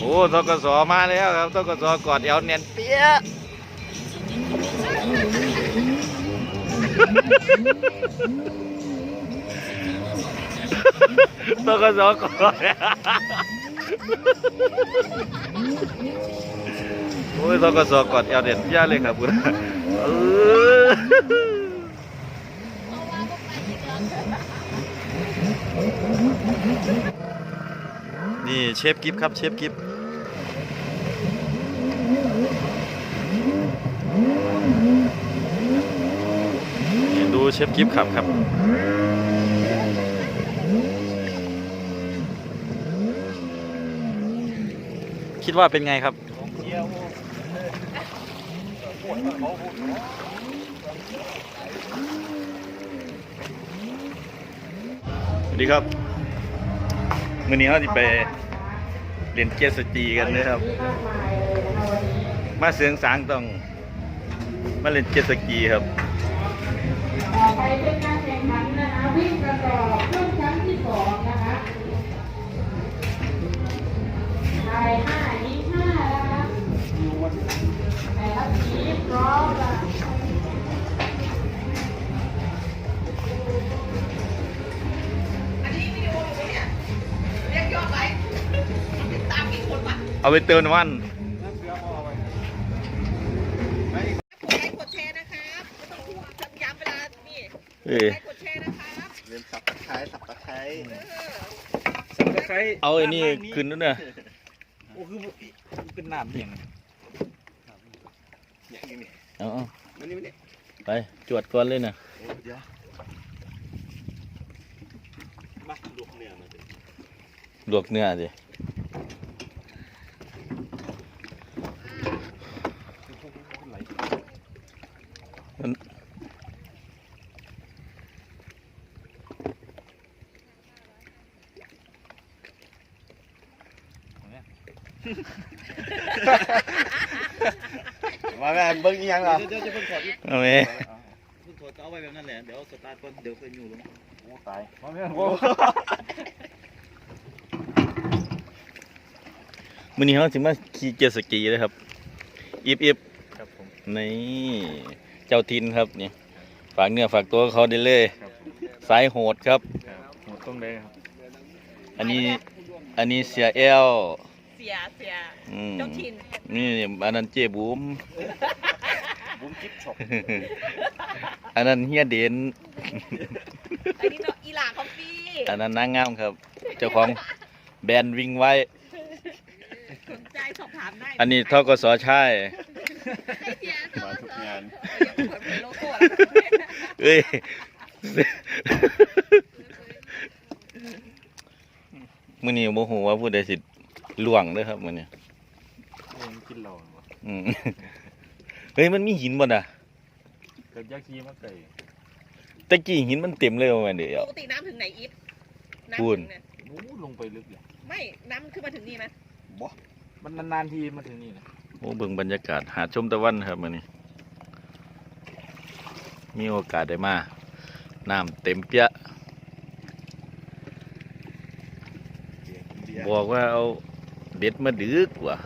โอ้ตกสมาแล้วครับตกสกอดเอวเนียนเปี้ยตกสกอดโอ้ยตกสกอดเอวเนียนเปี้ยเลยครับคุณ นี่เชฟกิฟครับเชฟกิฟดูเชฟกิฟขับครับคิดว่าเป็นไงครับ สวัสดีครับ มื่อนี้เราจะไปเรียนเจตสกีกันนะครับ มาเสียงสางต้อง มาเล่นเจตสกีครับต่อไปเป็นการแข่งขันนะคะวิ่งกระสอบช่วงชั้นที่สองนะคะชายห้าหญิงห้านะคะแต่ละทีพร้อมละอัน เอาไปเตือนวันกดไลค์กดแชร์นะครับไม่ต้องห่วงจำย้ำเวลานี่เอ้ยไลค์กดแชร์นะครับเรียนสับตะไคร้สับตะไคร้เออเอาไอ้นี่ขึ้นด้วยนะโอ้คือเป็นน้ำเพียงอย่างนี้นี่เอาเอามันนี่มันนี่ไปจวดก่อนเลยนะโอ้เดี๋ยวมาลูกเนี่ยมาสิลวกเนื้อสิมัน มาแม่เบิ้ งอีหยังเหรอเดี๋ยวจะเพิ่งถอดเอาไหมเพิ่งถอดก็เอาไว้แบบนั้นแหละ เดี๋ยวสตาร์ทก่อน เดี๋ยวค่อยอยู่ลงโอ้ตายมาแม่โอ้มื้อนี้เราสิมาขี่เจ็ตสกีเลยครับอิบอิบครับผมนี่เจ้าทินครับนี่ฝากเนื้อฝากตัวเขาได้เลยครับสายโหดครับหมดต้องได้ครับอันนี้อันนี้เสียแอลเสียเสียอืมเจ้าถิ่นนี่อันนั้นเจ๊บุ๋ม บุ้มจิ๊บช็อปอันนั้นเฮียเด่นอันนี้เนาะอีหลาคอฟฟี่อันนั้นนางงามครับ เจ้าของแบรนด์วิ่งไว้ สนใจสอบถามได้อันนี้ทกสชายเสียมาทุกงาน เปิดเผยโลโก้เอ้ย มื้อนี้บ่ฮู้ว่าผู้ใดสิล่วงเด้อครับมื้อนี้เองกินเหล้าบ่อืม เฮ้ยมันมีหินบ่น่ะเกิดยาคีมาไก่ตะกี้หินมันเต็มเลยว่าแม่นเด้อปกติน้ำถึงไหนอีฟน้ำพูนถึงไหนโอ้ลงไปลึกเลยไม่น้ำขึ้นมาถึงนี่ไหมมันนานๆทีมาถึงนี่นะโอ้เบิ่งบรรยากาศหาดชมตะวันครับมื้อนี้มีโอกาสได้มาน้ำเต็มเปียะเดี๋ยวบอกว่าเอาเบ็ดมาดึกว่า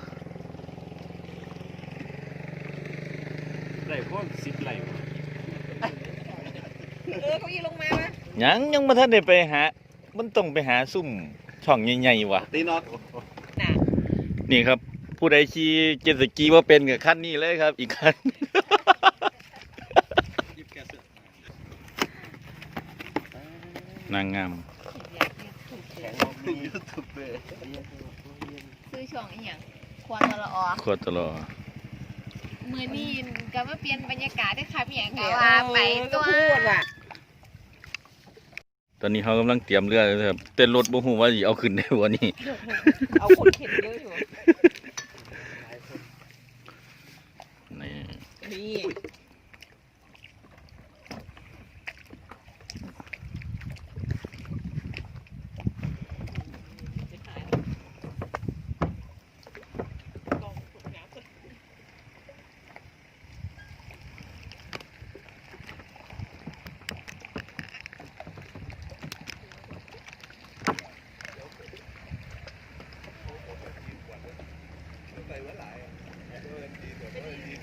ได้พวกสิบไหลบ่เออเก้าอี้ลงมาไหมยังยังมาทันได้ไปหา มันต้องไปหาซุ่มช่องใหญ่ๆว่ะ ตีน็อตน่ะนี่ครับ ผู้ใดขี่เจ็ตสกีว่าเป็นกับขั้นนี้เลยครับ อีกขั้นยิบแกเสือนางงามแข็งออกมียูทูบเลยซื้อช่องอีหยังควรตละออโคตรตลอด มือนี้ก็มาเปลี่ยนบรรยากาศด้วยค่ะพี่หยังกะว่าไปตัวพูดว่ะตอนนี้เขากำลังเตรียมเรือเลยครับ เต้นรถบ่ฮู้ว่าสิเอาขึ้นได้บ่นี่ เอาคนเข็นเยอะอยู่นี่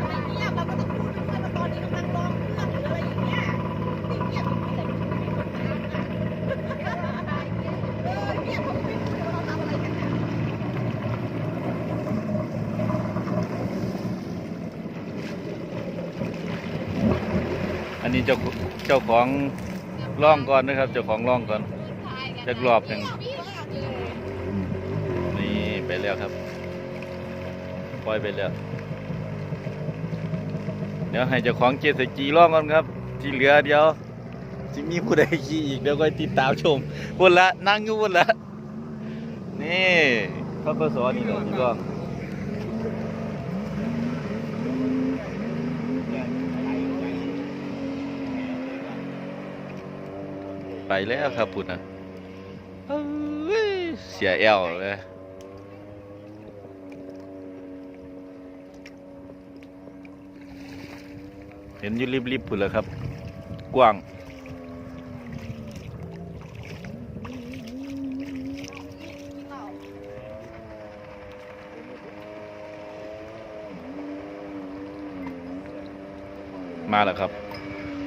อะไรเงียบเราก็ต้องพูดด้วยว่าตอนนี้กำลังร้องเครื่องหรืออะไรอย่างเงี้ยสิ่งเงียบไม่ได้เออเงียบเขาไม่พูดว่าเราทำอะไรกันเนี่ย อันนี้เจ้า เจ้าของร่องก่อนนะครับ เจ้าของร่องก่อนจักรอบหนึ่งนี่ไปแล้วครับปล่อยไปแล้วเดี๋ยวให้เจ้าของเจสกีร่องก่อนครับ ที่เหลือเดี๋ยวสิมีผู้ใดขี่อีกเดี๋ยวก็ติดตามชมพุ่นละนั่งอยู่พุ่นละนี่พระประสอนี่แหละที่ร่อง ไปแล้วครับพุ่นนะเสียแอวเลยเห็นอยู่ริบๆพุ่นแล้วครับ กว้างมาแล้วครับ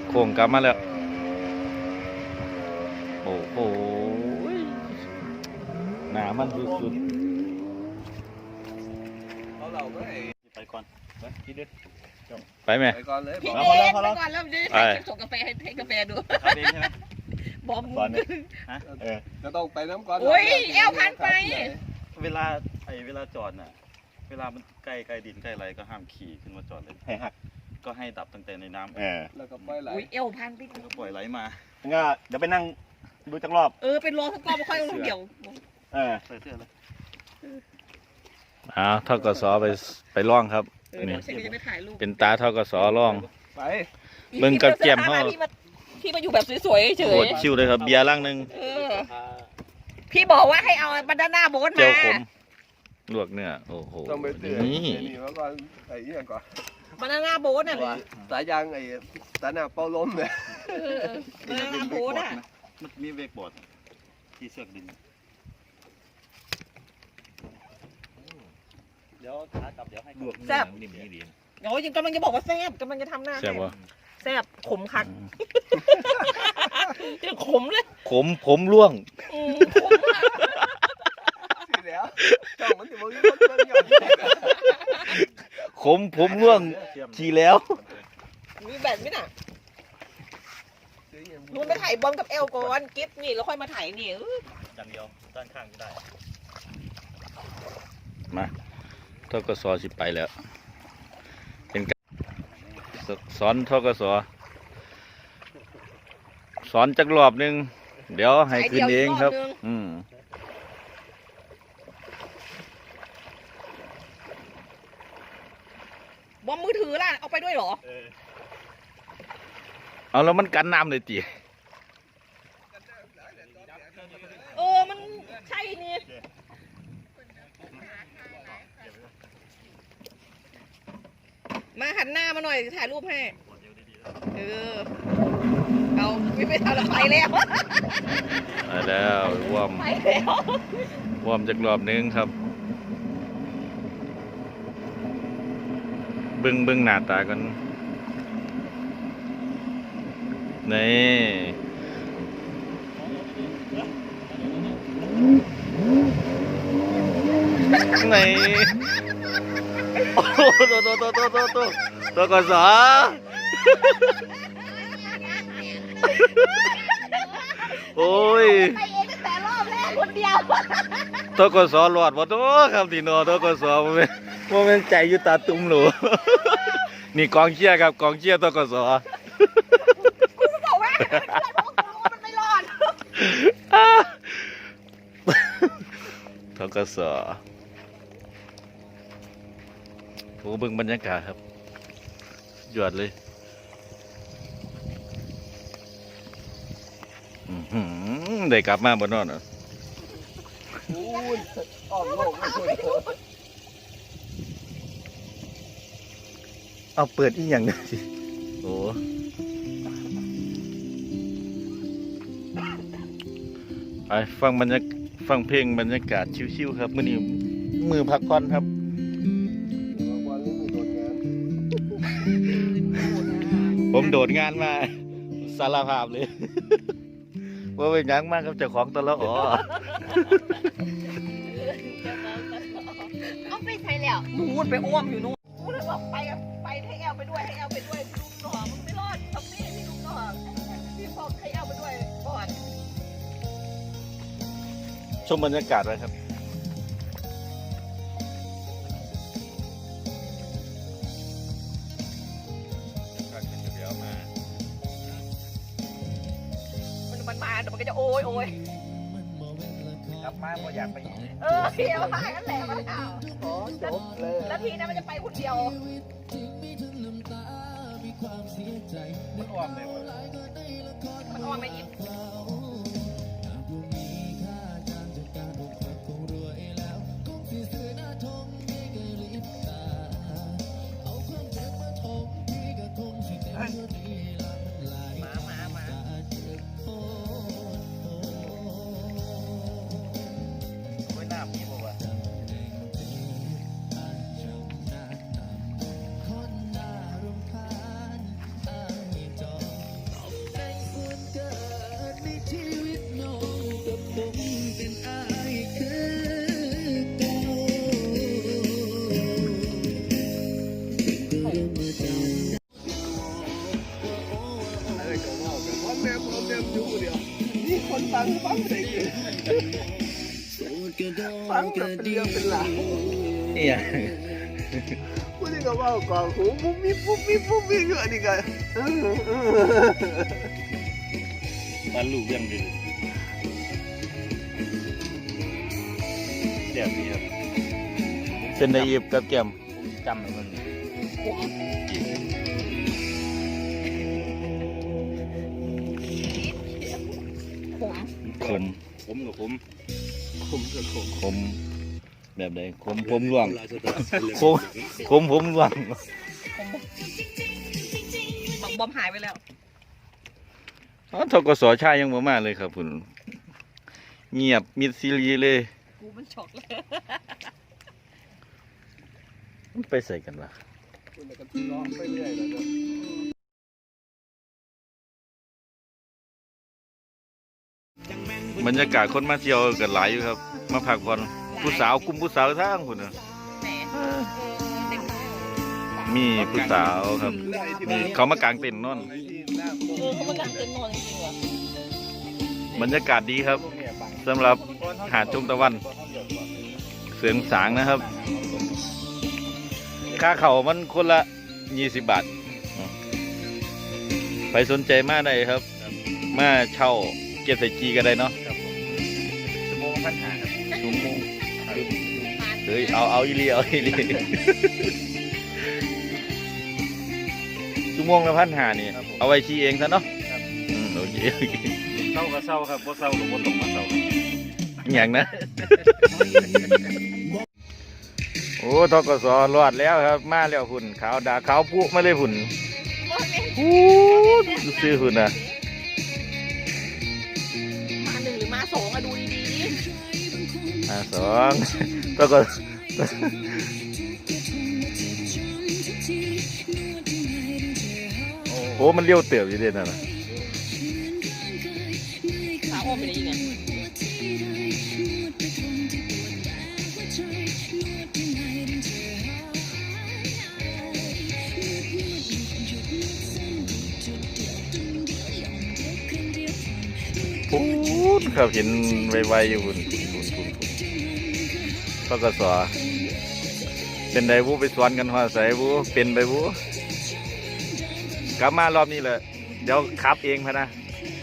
โค้งกลับมาแล้ว โอ้โห หนามันสุดเอาเราไม่ไปก่อนไปคิดดิๆไปไหมไปก่อนเลยพี่บอกเดชไปก่อนเริ่มดิไปส่งกาแฟให้ให้กาแฟดูขับเองใช่ไหมบอมก่อนเนี่ยฮะเออจะต้องไปน้ำก่อนโอ้ยแอลพันไป เวลาไอเวลาจอดน่ะ เวลามันใกล้ใกล้ดินใกล้อะไรก็ห้ามขี่ขึ้นมาจอดเลยให้หักก็ให้ดับตั้งแต่ในน้ำเออแล้วก็ปล่อยไหลอุ้ยเอลพันไปแล้วก็ปล่อยไหลมางั้นก็เดี๋ยวไปนั่งดูจักรอบ เออเป็นรอสักกอบไม่ค่อยลงเดี่ยว เออใส่เสื้อเลยอ้าวทกสไปไปล่องครับเออนี่เดี๋ยวฉันก็จะไปถ่ายรูปเป็นตาทกสล่อง ไปเบิ่งกับแก้มเฮา พี่มาพี่มาอยู่แบบสวยๆเฉโคยตรชิวเลยครับ เบียร์ล่างหนึ่งๆเออพี่บอกว่าให้เอาบานาน่าโบ๊ทเจียวมาขมลวกเนื้อโอ้โหต้องไปเตือนนี่ไอ้นี่มาก่อนไอ้เนี่ยก่อนบานาน่าโบ๊ทน่ะไอ้สายยางไอ้สายหน้าเป้าล้มเนี่ยเออบานาน่าโบ๊ทอะมันมีเวกบอร์ดที่เชือกดิน ดี๋ยวขากลับเดี๋ยวให้ลวกแซ่บโอ้ยยังกำลังจะบอกว่าแซ่บกำลังจะทำหน้าแซ่บให้วะแซ่บขมคักยังขมเลยขมผมร่วง อืมขมมากสิแล้วจ้องมันจะบอกอยู่ว่าเรื่องหย่อนขมผมร่วงขี่แล้ว มีแบบนี้น่ะนูนไปถ่ายบอลกับเอลก่อนกิฟนี่แล้วค่อยมาถ่ายนี่เอออย่างเดียวด้านข้างก็ได้ มาท กสสิไปแล้ว เป็นการสสอนทกสสอนจักรอบหนึ่งเดี๋ยวให้คืนเองครับ อืมบอมมือถือล่ะ เอาไปด้วยเหรอ เอาแล้วมันกันน้ำเลยจี เออมันใช่นี่ มาหันหน้ามาหน่อยถ่ายรูปให้ เออ เอาไม่ไปทำแล้วไปแล้วไปแล้วว่อมไปแล้วว่อมจักรอบหนึงครับเบึ้งเบึ้งหน้าตากันนี่นี่โอ้โห ตัวตัวตัวตัวตัวตัวตัวกสอโอ้ยไปเองตั้งแต่รอบแรกคนเดียวตกสรอดบ่โตครับทีนอตกสบ่แม่นบ่แม่นใจอยู่ตาตุ้มหนูนี่กองเชียร์ครับกองเชียร์ตกสกูบอกว่าเพื่องกูมันไม่รอดทกส โอ้เบิ่งบรรยากาศครับยอดเลยอื้อหือได้กลับมาบ่นอนอะอู้ยอ้อมโลกไม่ช่วยเอาเปิดอีหยังนะสิโอ้ไปฟังบรรยากฟังเพลงบรรยากาศชิวๆครับ มื้อนี้มือพักผ่อนครับ ผมโดดงานมาสารภาพเลยว่าเป็นหยังมากครับเจ้าของตลอดอ๋อเอาไปใส่แล้วนู่นไปอ้วมอยู่นู่นกูเลยบอกไปอะไปให้แอลไปด้วยให้แอลไปด้วยพี่ลุงหนอมึงไม่รอดทำนี่พี่ลุงหนอพี่บอกให้แอลไปด้วยก่อนชมบรรยากาศไว้ครับ ก็จะโอยโอยกลับมาบ่อยากไปเออเดียวมากันแหละมันเอาขอจบเลยแล้วทีนั้นมันจะไปคนเดียวมันอ่อนเลยวะมันออนมาอีกม งฟังเสียงฟังแบบเป็นเรื่องเป็นราวเนี่ยผู้ที่ก็ว่าก่อนหูปุ๊บมิบปุ๊บมิบปุ๊บมิบอยู่อันนี้ก็เออเออบ้านลูกเรื่องดีเดี๋ยวนี้ครับเป็นไดอีฟกับแก้มจำมัน ขมผมกับผมผมก็ผมขมแบบใดขมผมร่วงขมขมผมร่วงบอกบอมหายไปแล้วอ๋อทกสชายยังบ่มาเลยครับคุณเงียบมิดซีรีเลยกูมันช็อกเลยมันไปใส่กันล่ะคุณก็ร้องไปเรื่อยแล้ว บรรยากาศคนมาเที่ยวกันหลายอยู่ครับ มาพักผ่อนผู้สาวกลุ่มผู้สาวทางคุณน่ะแหมเออเด็กมีผู้สาวครับนี่เขามากางเต็นท์นอนเออเขามากางเต็นท์นอนจริงๆว่ะบรรยากาศดีครับสำหรับหาดชมตะวัน เสียงสางนะครับ ค่าเขามันคนละยี่สิบบาท ไปสนใจมาได้ครับ มาเช่าเกียรติจีก็ได้เนาะชั่วโมง พันหาครับชั่วโมงเฮ้ยเอาเอาอีหลีเอาอีหลีชั่วโมงละพันหานี่ เอาไว้ขี่เองซะเนาะอืมโอเคโอเคเศร้าก็เศร้าครับบ่เศร้าก็บ่ต้องมาเศร้าอหย่างนะ โอ้ทกสรอดแล้วครับ มาแล้วหุ่นขาวดาขาวปุ๊มาเลยหุ่นอู้ซื้อหุ่นอะ สองทกสโอ้มันเลี้ยวเติบอยู่เด่นนะขาอ้อมไปได้ยังไงโอ้นครับเห็นไวๆอยู่คุณคุณคุณ พกสเป็นไดบูไปสวนกันหัวใส่บูเป็นไปบูกลับมารอบนี้เลยเดี๋ยวขับเองพะนะ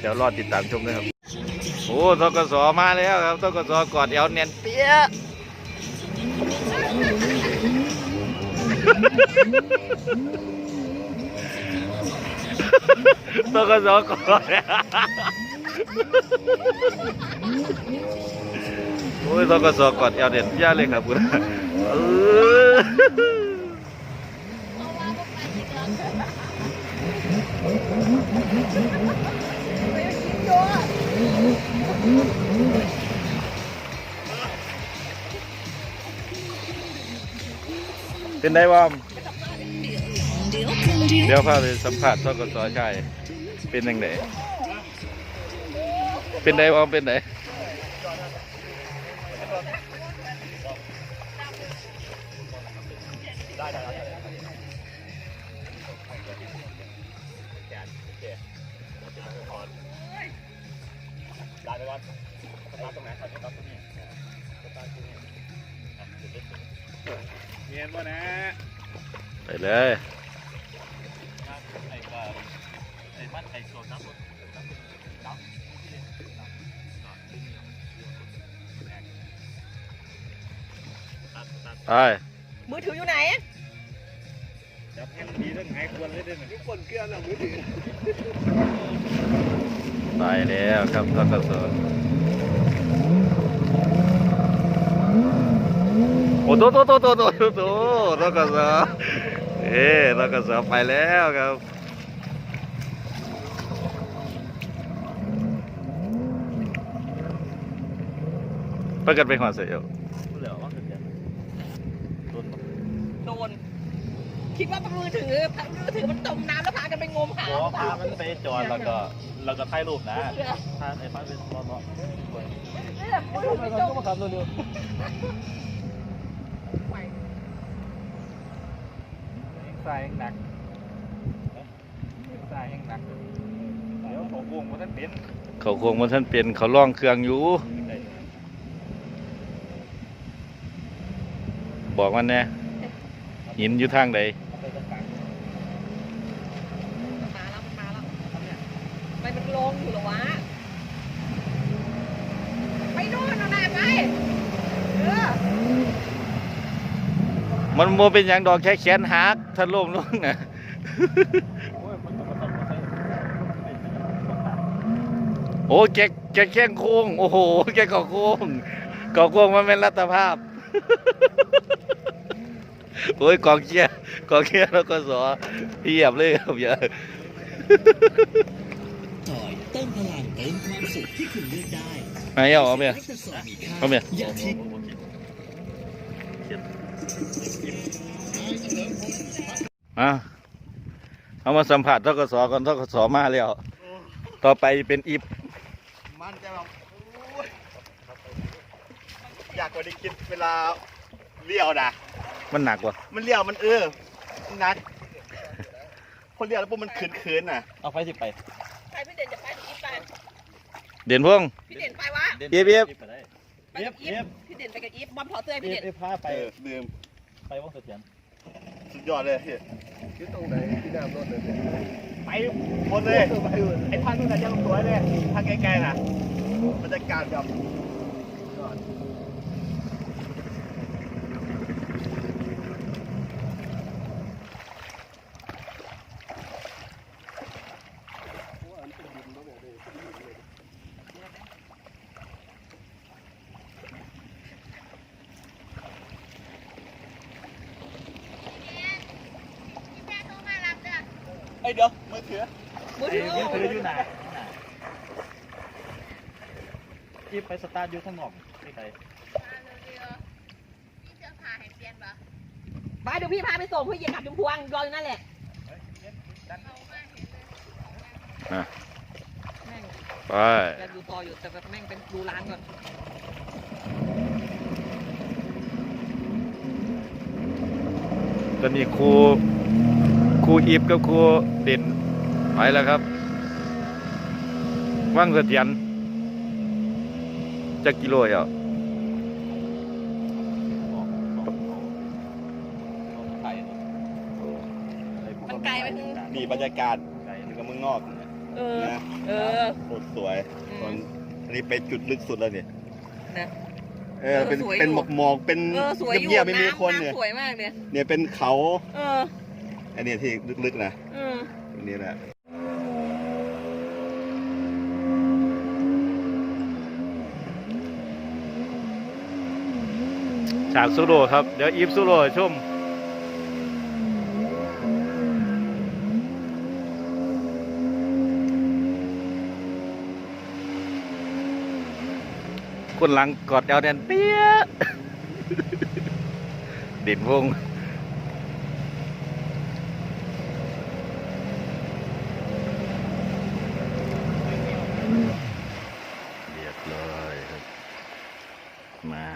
เดี๋ยวรอติดตามชมด้วยครับ โอ้ทกสมาแล้วครับทกสกอดเอวเนียนเปี้ยทกสกอด โอ้ยทกสกอดเอวเนียนเปี้ยะเลยครับคุณเออเป็นได้ว่าเดี๋ยวพาไปสัมผัสทกสชายเป็นยังไงเป็นได้ว่าเป็นไหน ไปเลยไปมือถืออยู่ไหนทุกคนเกลียดหนังมือถือไปแล้วครับทกส โอ้โตโตโตโตโตโตโตทกสเอ๊ทกสไปแล้วครับประกันไปหัวเสียวโดน คิดว่ามือถือมือถือมันจมน้ำแล้วพากันไปงมหาขอพามันไปจอดแล้วก็แล้วก็ถ่ายรูปนะถ้าไอ้พันเป็นรอรอมือถือมันจม สายหนักสายหนัก เดี๋ยวเของวงมันท่านเป็นเขาคงมันท่านเป็นเขาล่องเครื่องอยู่ บอกมันแน่หินอยู่ทางใดมาแล้วมาแล้วไปมันลงอยู่เหรอวะ ไปโน่นเอาหน่อยไป เออ มันโมเป็นอย่างดอกแค่แขนหักถ้าล้มลงนะโอ้แกแกแข้งโค้ง โอ้โห แกเกาะโค้งเกาะโค้งมันเป็นรัตภาพ โอ้ยกองเชียร์กองเชียร์แล้วก็สอเพียบเลยครับอย่าต่อยเติมพลังเติมความสุขที่คุณเลือกได้ไม่เอาเอาเมียแลคตาซอยมีค่าเอาเมียอย่าทิ้ง อะเอามาสัมผัสทกสก่อนทกสมาแล้ว ต่อไปเป็นอิฟมันจะแบบโอ้ยอยากกว่าได้กินเวลาเลี้ยวนะมันหนักกว่ามันเลี้ยวมันเออมันหนักคนเลี้ยวแล้วพวกมันขืนขืนๆน่ะเอาไฟสิไปไปพี่เด่นจะไปกับอีฟไปเด่นพงษ์พี่เด่นไปวะเอี๊ยบเอี๊ยบไปได้ไปกับอีฟพี่เด่นไปกับอีฟบอมถอดเสื้อให้เอพี่เด่นฟพาไปเออลืม ไปว่องเสถียรสุดยอดเลยเฮ้ยคิดตรงไหนที่น้ำรถเลยเนี่ยไปหมดเลย ไปหมดไอ้ทางนู้นน่ะยังสวยเลยทางไกลๆน่ะบรรยากาศแบบ เอ้ยเดี๋ยว มือถือมือถือมือถืออยู่ไหนที่ไปสตาร์ทอยู่ข้างนอกไกลไปเดี๋ยวพี่พาไปส่งพี่เหยียบขับจุมพวงรออยู่นั่นแหละอะแม่งไปแกดูต่ออยู่แต่แบบแม่งเป็นดูร้านก่อนตอนนี้ครูครูอีฟกับครูเด่น ไปแล้วครับว่างเสถียรจักกิโลอะมันไกลไปถึงนี่บรรยากาศนี่ก็เมืองนอกนะเออนะเออโคตรสวยอืมตอนอันนี้ไปจุดลึกสุดแล้วเนี่ยนะเออเป็นเออสวยอยู่เป็นหมอกหมอกเป็นเออสวยอยู่เงียบๆไม่มีคนเนี่ยำำสวยมากเลยเนี่ยเป็นเขา เออ อันนี้ที่ลึกๆนะเออตรงนี้แหละ ฉากซูโรครับ เดี๋ยวอีฟซูโร่ชุ่มคนหลังกอดเอวแดนเปี้ยด่นวง เรียบร้อยครับ มา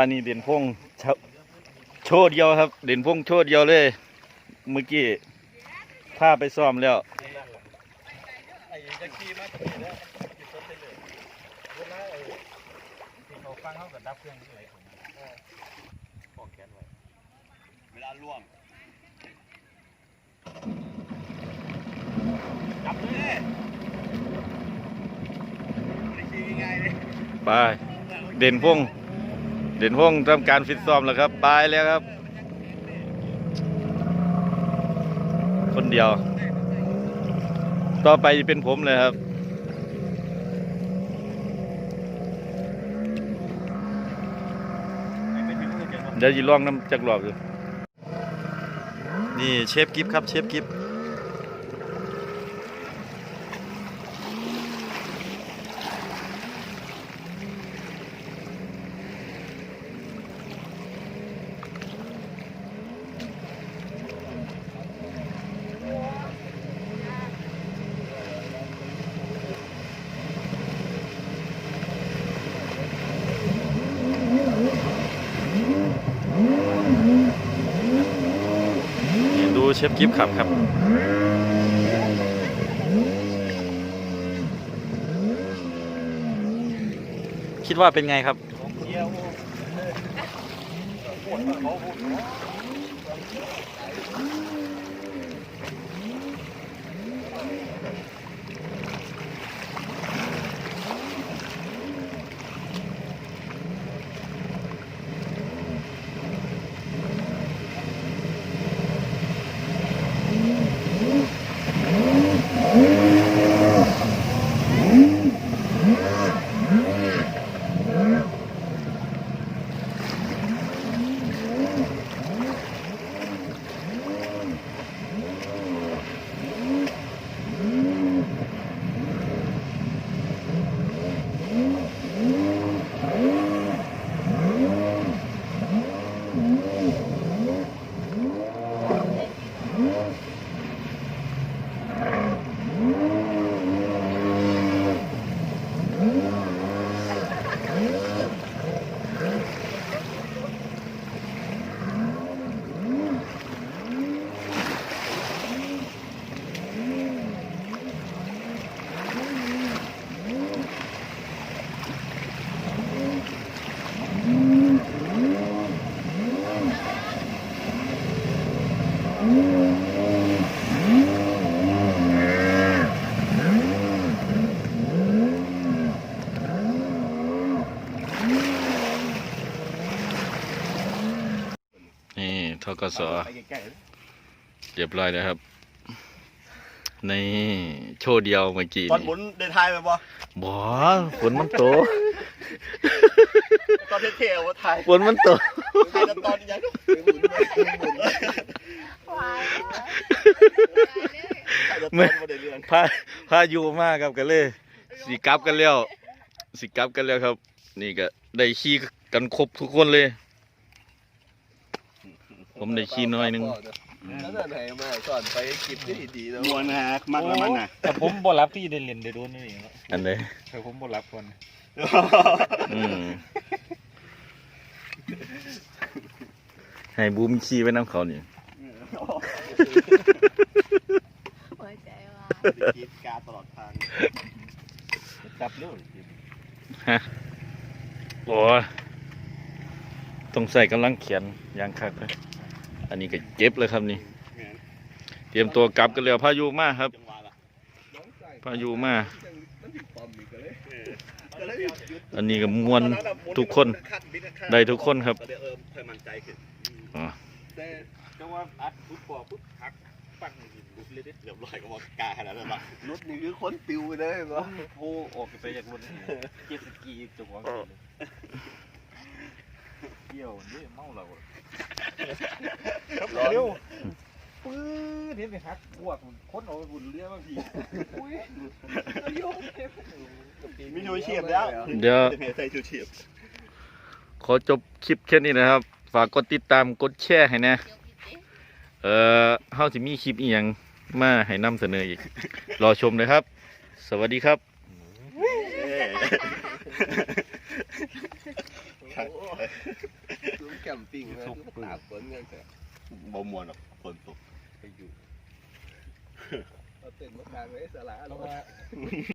อะตอนนี้เด่นพงษ์โชโชว์เดียวครับ เด่นพงษ์โชว์เดียวเลย เมื่อกี้พาไปซ้อมแล้วเวลาล่วงไปเด่นพงษ์ เด่นพงษ์ทำการฟิตซ้อมแล้วครับไปแล้วครับ คนเดียว ต่อไปจะเป็นผมเลยครับเดี๋ยวจะลองน้ำจักรอบดูนี่เชฟกิฟครับเชฟกิฟ ชฟกิฟขับครับคิดว่าเป็นไงครับ นี่ท กสไปใกล้เรียบร้อยแล้วครับ ในโชว์เดียวเมื่อกี้ๆตอนหมุนเดินทายไปบ่บ่ฝนมันโตตอนเท่ๆว่าทายฝนมันโตทายแต่ตอนยังหมุนหมุนทายแต่ตอนบ่ได้เรื่องพาพาอยู่มากครับกันเลยสิกลับกันแล้วสิกลับกันแล้วครับ นี่ก็ได้ขี่กันครบทุกคนเลย ผมได้ขี่น้อยหนึงแล้วไหนมาสอนไปกินที่ดีๆแล้วมวนนะฮะมักแล้วมันน่ะแต่ผมบ่รับที่เดินเล่นเดี๋ยวโดนนี่เองอันไหนแต่ผมบ่รับคนเออืมให้บูมขี่ไว้น้ำเขานี่หัวใจว่ากีดการตลอดทางจับเร็วโอ้ยต้องใส่กำลังเขียนอยางคักเลย อันนี้ก็เจ็บเลยครับนี่ เตรียมตัวกลับกันแล้วพายุมาครับจังหวะละพายุมามันติดปอมอีกเลยก็เลยหยุดอันนี้ก็มวนทุกคน ได้ทุกคนครับก็เลยเออค่อยมั่นใจขึ้นอ๋อแต่จังว่าอัดปุ๊บปอปุ๊บหักปั้งหินลุกเลยเด้เรียบร้อยก็บอกกล้าขนาดนั้นละรถนี่คือคนปิวเลยเหรอโพออกไปจากรถเจ็ตสกีเจ้าของ เที่ยวนี่เมาเราเร็วปื้ดเห็นไหมฮักพวกคนเอาบุญเรือมาพี่มีชูชีพแล้วเดี๋ยวใส่ชูชีพขอจบคลิปแค่นี้นะครับ ฝากกดติดตามกดแชร์ให้นะเดี๋ยวพี่สิเอ่อเฮาสิมีคลิปอีหยังมาให้นำเสนออีก รอชมเลยครับ สวัสดีครับลุง แคมปิ้งนะคือตากฝนกันแต่บ่มวนหรอกฝนตกไปอยู่เอาเต็นท์มากลางไว้สลาแล้ว